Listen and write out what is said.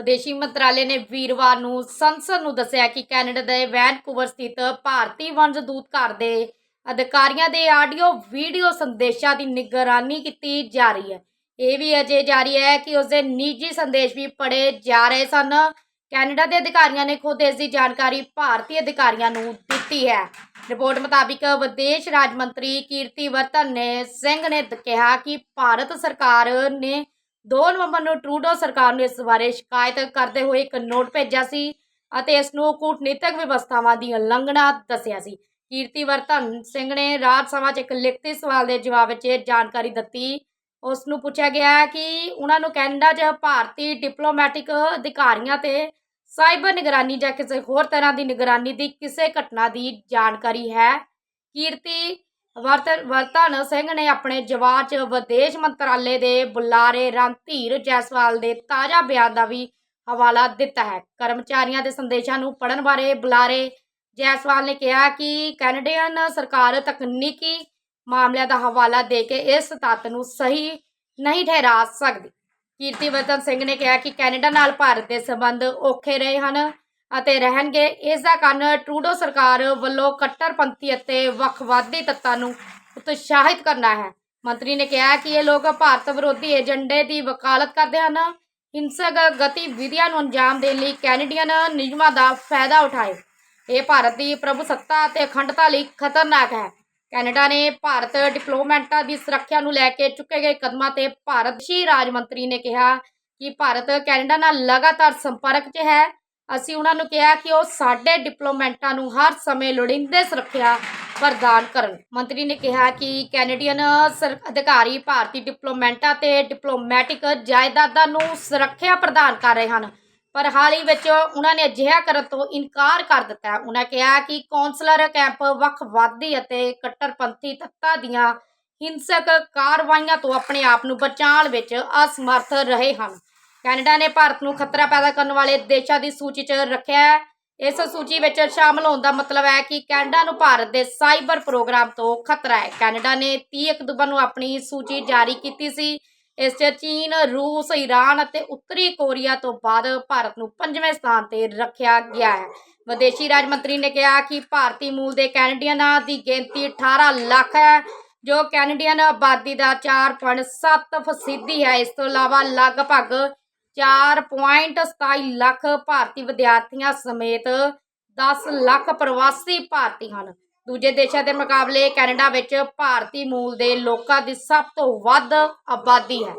ਵਿਦੇਸ਼ੀ ਮੰਤਰਾਲੇ ਨੇ ਵੀਰਵਾਰ ਨੂੰ ਸੰਸਦ ਨੂੰ ਦੱਸਿਆ ਕਿ ਕੈਨੇਡਾ ਦੇ ਵੈਨਕੂਵਰ ਸਥਿਤ ਭਾਰਤੀ ਵਣਜ ਦੂਤ ਘਰ ਦੇ ਅਧਿਕਾਰੀਆਂ ਦੇ ਆਡੀਓ ਵੀਡੀਓ ਸੰਦੇਸ਼ਾਂ ਦੀ ਨਿਗਰਾਨੀ ਕੀਤੀ ਜਾ ਰਹੀ ਹੈ। ਇਹ ਵੀ ਅਜੇ ਜਾਰੀ ਹੈ ਕਿ ਉਸਦੇ ਨਿੱਜੀ ਸੰਦੇਸ਼ ਵੀ ਪੜੇ ਜਾ ਰਹੇ ਸਨ। ਕੈਨੇਡਾ ਦੇ ਅਧਿਕਾਰੀਆਂ ਨੇ ਖੁਦ ਇਸ ਦੀ ਜਾਣਕਾਰੀ ਭਾਰਤੀ ਅਧਿਕਾਰੀਆਂ ਨੂੰ ਦਿੱਤੀ ਹੈ। ਰਿਪੋਰਟ ਮੁਤਾਬਿਕ ਵਿਦੇਸ਼ ਰਾਜ ਮੰਤਰੀ ਕੀਰਤੀ ਵਰਤਨ ਨੇ ਸਿੰਘ ਨੇ ਕਿਹਾ ਕਿ ਭਾਰਤ ਸਰਕਾਰ ਨੇ 2 ਨਵੰਬਰ ਨੂੰ ਟਰੂਡੋ ਸਰਕਾਰ ਨੂੰ ਇਸ ਬਾਰੇ ਸ਼ਿਕਾਇਤ ਕਰਦੇ ਹੋਏ ਇੱਕ ਨੋਟ ਭੇਜਿਆ ਸੀ ਅਤੇ ਇਸ ਨੂੰ ਕੂਟਨੀਤਿਕ ਵਿਵਸਥਾਵਾਂ ਦੀ ਉਲੰਘਣਾ ਦੱਸਿਆ ਸੀ। ਕੀਰਤੀ ਵਰਤਨ ਸਿੰਘ ਨੇ ਰਾਜ ਸਭਾ 'ਚ ਇੱਕ ਲਿਖਤੀ ਸਵਾਲ ਦੇ ਜਵਾਬ ਵਿੱਚ ਇਹ ਜਾਣਕਾਰੀ ਦਿੱਤੀ। ਉਸ ਨੂੰ ਪੁੱਛਿਆ ਗਿਆ ਕਿ ਉਹਨਾਂ ਨੂੰ ਕੈਨੇਡਾ 'ਚ ਭਾਰਤੀ ਡਿਪਲੋਮੈਟਿਕ ਅਧਿਕਾਰੀਆਂ ਤੇ ਸਾਈਬਰ ਨਿਗਰਾਨੀ ਜਾਂ ਕਿਸੇ ਹੋਰ ਤਰ੍ਹਾਂ ਦੀ ਨਿਗਰਾਨੀ ਦੀ ਕਿਸੇ ਘਟਨਾ ਦੀ ਜਾਣਕਾਰੀ ਹੈ। ਕੀਰਤੀ ਵਰਤਨ ਵਰਤਨ ਸਿੰਘ ਨੇ ਆਪਣੇ ਜਵਾਬ 'ਚ ਵਿਦੇਸ਼ ਮੰਤਰਾਲੇ ਦੇ ਬੁਲਾਰੇ ਰਣਧੀਰ ਜੈਸਵਾਲ ਦੇ ਤਾਜ਼ਾ ਬਿਆਨ ਦਾ ਵੀ ਹਵਾਲਾ ਦਿੱਤਾ ਹੈ। ਕਰਮਚਾਰੀਆਂ ਦੇ ਸੰਦੇਸ਼ਾਂ ਨੂੰ ਪੜਨ ਬਾਰੇ ਬੁਲਾਰੇ ਜੈਸਵਾਲ ਨੇ ਕਿਹਾ ਕਿ ਕੈਨੇਡੀਅਨ ਸਰਕਾਰ ਤਕਨੀਕੀ ਮਾਮਲਿਆਂ ਦਾ ਹਵਾਲਾ ਦੇ ਕੇ ਇਸ ਤੱਤ ਨੂੰ ਸਹੀ ਨਹੀਂ ਠਹਿਰਾ ਸਕਦੀ। ਕੀਰਤੀਵਰਤਨ ਸਿੰਘ ਨੇ ਕਿਹਾ ਕਿ ਕੈਨੇਡਾ ਨਾਲ ਭਾਰਤ ਦੇ ਸੰਬੰਧ ਔਖੇ ਰਹੇ ਹਨ। ਅਤੇ ਰਹਿਣਗੇ। ਇਸ ਦਾ ਕਾਰਨ ਟਰੂਡੋ ਸਰਕਾਰ ਵੱਲੋਂ ਕੱਟੜਪੰਥੀ ਅਤੇ ਵੱਖਵਾਦੀ ਤੱਤਾਂ ਨੂੰ ਉਤਸ਼ਾਹਿਤ ਕਰਨਾ ਹੈ। ਮੰਤਰੀ ਨੇ ਕਿਹਾ ਕਿ ਇਹ ਲੋਕ ਭਾਰਤ ਵਿਰੋਧੀ ਏਜੰਡੇ ਦੀ ਵਕਾਲਤ ਕਰਦੇ ਹਨ। ਹਿੰਸਕ ਗਤੀਵਿਧੀਆਂ ਨੂੰ ਅੰਜਾਮ ਦੇਣ ਲਈ ਕੈਨੇਡੀਅਨ ਨਿਯਮਾਂ ਦਾ ਫਾਇਦਾ ਉਠਾਏ। ਇਹ ਭਾਰਤ ਦੀ ਪ੍ਰਭੂਸੱਤਾ ਅਤੇ ਅਖੰਡਤਾ ਲਈ ਖਤਰਨਾਕ ਹੈ। ਕੈਨੇਡਾ ਨੇ ਭਾਰਤ ਡਿਪਲੋਮੈਂਟਾਂ ਦੀ ਸੁਰੱਖਿਆ ਨੂੰ ਲੈ ਕੇ ਚੁੱਕੇ ਗਏ ਕਦਮਾਂ ਤੇ ਭਾਰਤ ਦੀ ਰਾਜ ਮੰਤਰੀ ਨੇ ਕਿਹਾ ਕਿ ਭਾਰਤ ਕੈਨੇਡਾ ਨਾਲ ਲਗਾਤਾਰ ਸੰਪਰਕ 'ਚ ਹੈ। ਅਸੀਂ ਉਹਨਾਂ ਨੂੰ ਕਿਹਾ ਕਿ ਉਹ ਸਾਡੇ ਡਿਪਲੋਮੈਂਟਾਂ ਨੂੰ ਹਰ ਸਮੇਂ ਲੋੜੀਂਦੇ ਸੁਰੱਖਿਆ ਪ੍ਰਦਾਨ ਕਰਨ। ਮੰਤਰੀ ਨੇ ਕਿਹਾ ਕਿ ਕੈਨੇਡੀਅਨ ਸਰ, ਅਧਿਕਾਰੀ ਭਾਰਤੀ ਡਿਪਲੋਮੈਂਟਾਂ ਤੇ ਡਿਪਲੋਮੈਟਿਕ ਜਾਇਦਾਦਾਂ ਨੂੰ ਸੁਰੱਖਿਆ ਪ੍ਰਦਾਨ ਕਰ ਰਹੇ ਹਨ। ਪਰ ਹਾਲ ਹੀ ਵਿੱਚ ਉਹਨਾਂ ਨੇ ਅਜਿਹਾ ਕਰਨ ਤੋਂ ਇਨਕਾਰ ਕਰ ਦਿੱਤਾ। ਉਹਨਾਂ ਕਿਹਾ ਕਿ ਕੌਂਸਲਰ ਕੈਂਪ ਵੱਖਵਾਦੀ ਅਤੇ ਕੱਟੜਪੰਥੀ ਤੱਤਾਂ ਦੀਆਂ ਹਿੰਸਕ ਕਾਰਵਾਈਆਂ ਤੋਂ ਆਪਣੇ ਆਪ ਨੂੰ ਬਚਾਉਣ ਵਿੱਚ ਅਸਮਰਥ ਰਹੇ ਹਨ। ਕੈਨੇਡਾ ਨੇ ਭਾਰਤ ਨੂੰ ਖਤਰਾ ਪੈਦਾ ਕਰਨ ਵਾਲੇ ਦੇਸ਼ਾਂ ਦੀ ਸੂਚੀ 'ਚ ਰੱਖਿਆ ਹੈ। ਇਸ ਸੂਚੀ ਵਿੱਚ ਸ਼ਾਮਲ ਹੋਣ ਦਾ ਮਤਲਬ ਹੈ ਕਿ ਕੈਨੇਡਾ ਨੂੰ ਭਾਰਤ ਦੇ ਸਾਈਬਰ ਪ੍ਰੋਗਰਾਮ ਤੋਂ ਖਤਰਾ ਹੈ। ਕੈਨੇਡਾ ਨੇ 30 ਅਕਤੂਬਰ ਨੂੰ ਆਪਣੀ ਸੂਚੀ ਜਾਰੀ ਕੀਤੀ ਸੀ। ਇਸ 'ਚ ਚੀਨ, ਰੂਸ ਈਰਾਨ ਅਤੇ ਉੱਤਰੀ ਕੋਰੀਆ ਤੋਂ ਬਾਅਦ ਭਾਰਤ ਨੂੰ ਪੰਜਵੇਂ ਸਥਾਨ ਤੇ ਰੱਖਿਆ ਗਿਆ ਹੈ। ਵਿਦੇਸ਼ੀ ਰਾਜ ਮੰਤਰੀ ਨੇ ਕਿਹਾ ਕਿ ਭਾਰਤੀ ਮੂਲ ਦੇ ਕੈਨੇਡੀਅਨਾਂ ਦੀ ਗਿਣਤੀ 18 ਲੱਖ ਹੈ, ਜੋ ਕੈਨੇਡੀਅਨ ਆਬਾਦੀ ਦਾ 4.7 ਫੀਸਦੀ ਹੈ। ਇਸ ਤੋਂ ਇਲਾਵਾ ਲਗਭਗ 4.27 ਲੱਖ ਭਾਰਤੀ ਵਿਦਿਆਰਥੀਆਂ ਸਮੇਤ 10 ਲੱਖ ਪ੍ਰਵਾਸੀ ਭਾਰਤੀ ਹਨ। ਦੂਜੇ ਦੇਸ਼ਾਂ ਦੇ ਮੁਕਾਬਲੇ ਕੈਨੇਡਾ ਵਿੱਚ ਭਾਰਤੀ ਮੂਲ ਦੇ ਲੋਕਾਂ ਦੀ ਸਭ ਤੋਂ ਵੱਧ ਆਬਾਦੀ ਹੈ।